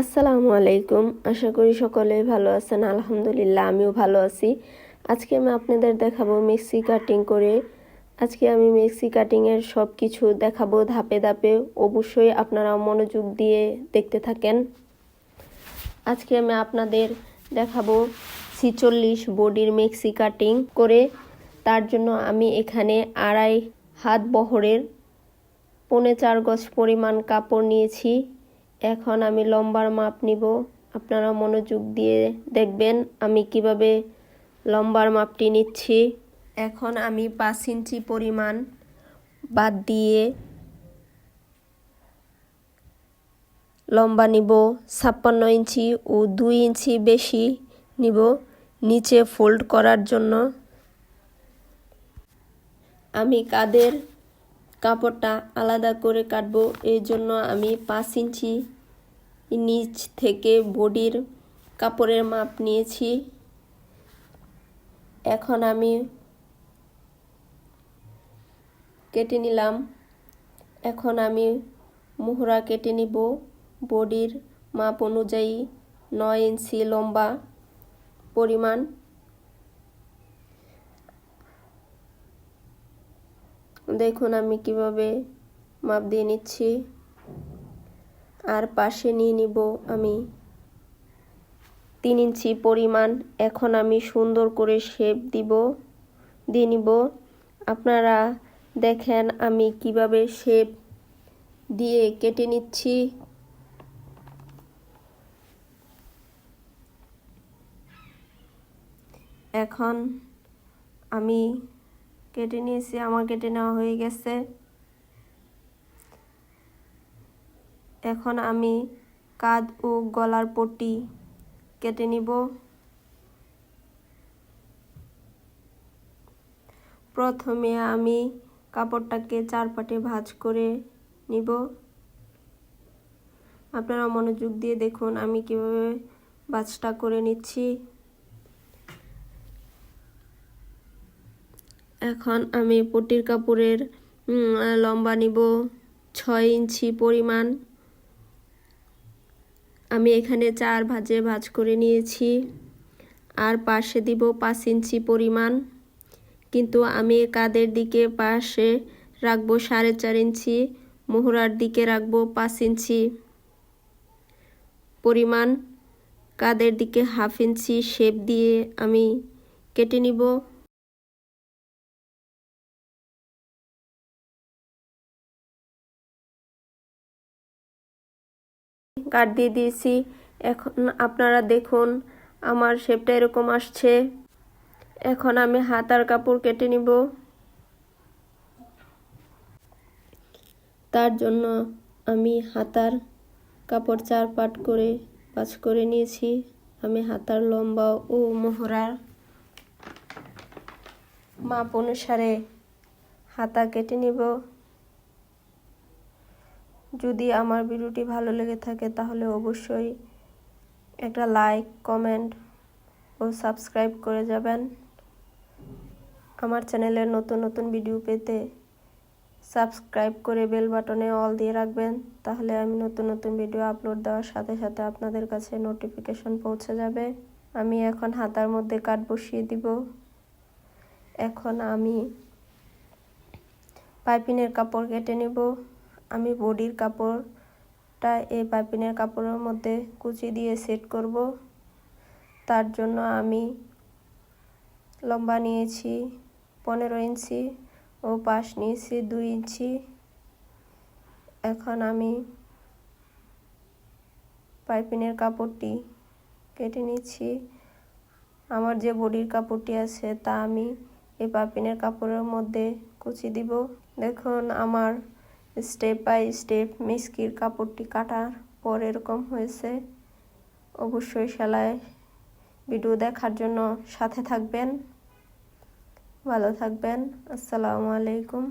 আসসালামু আলাইকুম। আশা করি সকলেই ভালো আছেন। আলহামদুলিল্লাহ, আমিও ভালো আছি। আজকে আমি আপনাদের দেখাবো মিক্সি কাটিং করে। আজকে আমি মেক্সি কাটিংয়ের সব কিছু দেখাবো ধাপে ধাপে। অবশ্যই আপনারা মনোযোগ দিয়ে দেখতে থাকেন। আজকে আমি আপনাদের দেখাবো ছিচল্লিশ বডির মিক্সি কাটিং করে। তার জন্য আমি এখানে আড়াই হাত বহরের, পৌনে চার গজ পরিমাণ কাপড় নিয়েছি। এখন আমি লম্বার মাপ নিব। আপনারা মনোযোগ দিয়ে দেখবেন আমি কীভাবে লম্বার মাপটি নিচ্ছি। এখন আমি পাঁচ ইঞ্চি পরিমাণ বাদ দিয়ে লম্বা নিব। ছাপ্পান্ন ইঞ্চি ও দুই ইঞ্চি বেশি নিব নিচে ফোল্ড করার জন্য। আমি কাদের কাপড়টা আলাদা করে কাটবো? এই জন্য আমি পাঁচ ইঞ্চি নিচ থেকে বডির কাপড়ের মাপ নিয়েছি। এখন আমি কেটে নিলাম। এখন আমি মোহরা কেটে নিব। বডির মাপ অনুযায়ী নয় ইঞ্চি লম্বা পরিমাণ। দেখুন আমি কীভাবে মাপ দিয়ে নিচ্ছি। আর পাশে নিয়ে নিব আমি। তিন ইঞ্চি পরিমাণ এখন আমি সুন্দর করে শেপ দিব, দিয়ে নিব। আপনারা দেখেন আমি কীভাবে শেপ দিয়ে কেটে নিচ্ছি। এখন আমি কেটে নিয়েছি, আমার কেটে নেওয়া হয়ে গেছে। এখন আমি কাঁধ ও গলার পট্টি কেটে নিব। প্রথমে আমি কাপড়টাকে চার পাটে ভাঁজ করে নিব। আপনারা মনোযোগ দিয়ে দেখুন আমি কীভাবে ভাঁজটা করে নিচ্ছি। এখন আমি পটির কাপড়ের লম্বা নিব। ছয় ইঞ্চি পরিমাণ। আমি এখানে চার ভাজে ভাজ করে নিয়েছি। আর পাশে দিব পাঁচ ইঞ্চি পরিমাণ। কিন্তু আমি কাদের দিকে পাশে রাখব? সাড়ে চার ইঞ্চি। মোহরার দিকে রাখব পাঁচ ইঞ্চি পরিমাণ। কাদের দিকে হাফ ইঞ্চি শেপ দিয়ে আমি কেটে নিব। কাট দিয়ে দিয়েছি। এখন আপনারা দেখুন, আমার শেপটা এরকম আসছে। এখন আমি হাতার কাপড় কেটে নিব। তার জন্য আমি হাতার কাপড় চার পাট করে, পাঁচ করে নিয়েছি। আমি হাতার লম্বা ও মোহরার মাপ অনুসারে হাতা কেটে নিব। যদি আমার ভিডিওটি ভালো লেগে থাকে তাহলে অবশ্যই একটা লাইক, কমেন্ট ও সাবস্ক্রাইব করে যাবেন। আমার চ্যানেলের নতুন নতুন ভিডিও পেতে সাবস্ক্রাইব করে বেল বাটনে অল দিয়ে রাখবেন। তাহলে আমি নতুন নতুন ভিডিও আপলোড দেওয়ার সাথে সাথে আপনাদের কাছে নোটিফিকেশন পৌঁছে যাবে। আমি এখন হাতার মধ্যে কাট বসিয়ে দিব। এখন আমি পাইপিনের কাপড় কেটে নেব। আমি বডির কাপড়টা এই পাইপিনের কাপড়ের মধ্যে কুচি দিয়ে সেট করব। তার জন্য আমি লম্বা নিয়েছি পনেরো ইঞ্চি ও পাশ নিয়েছি দুই ইঞ্চি। এখন আমি পাইপিনের কাপড়টি কেটে নিচ্ছি। আমার যে বডির কাপড়টি আছে তা আমি এই পাইপিনের কাপড়ের মধ্যে কুচি দিব। দেখুন, আমার স্টেপ বাই স্টেপ মিসকির কাপড়টি কাটার পর এরকম হয়েছে অবশ্যই সেলাই ভিডিও দেখার জন্য সাথে থাকবেন ভালো থাকবেন আসসালামু আলাইকুম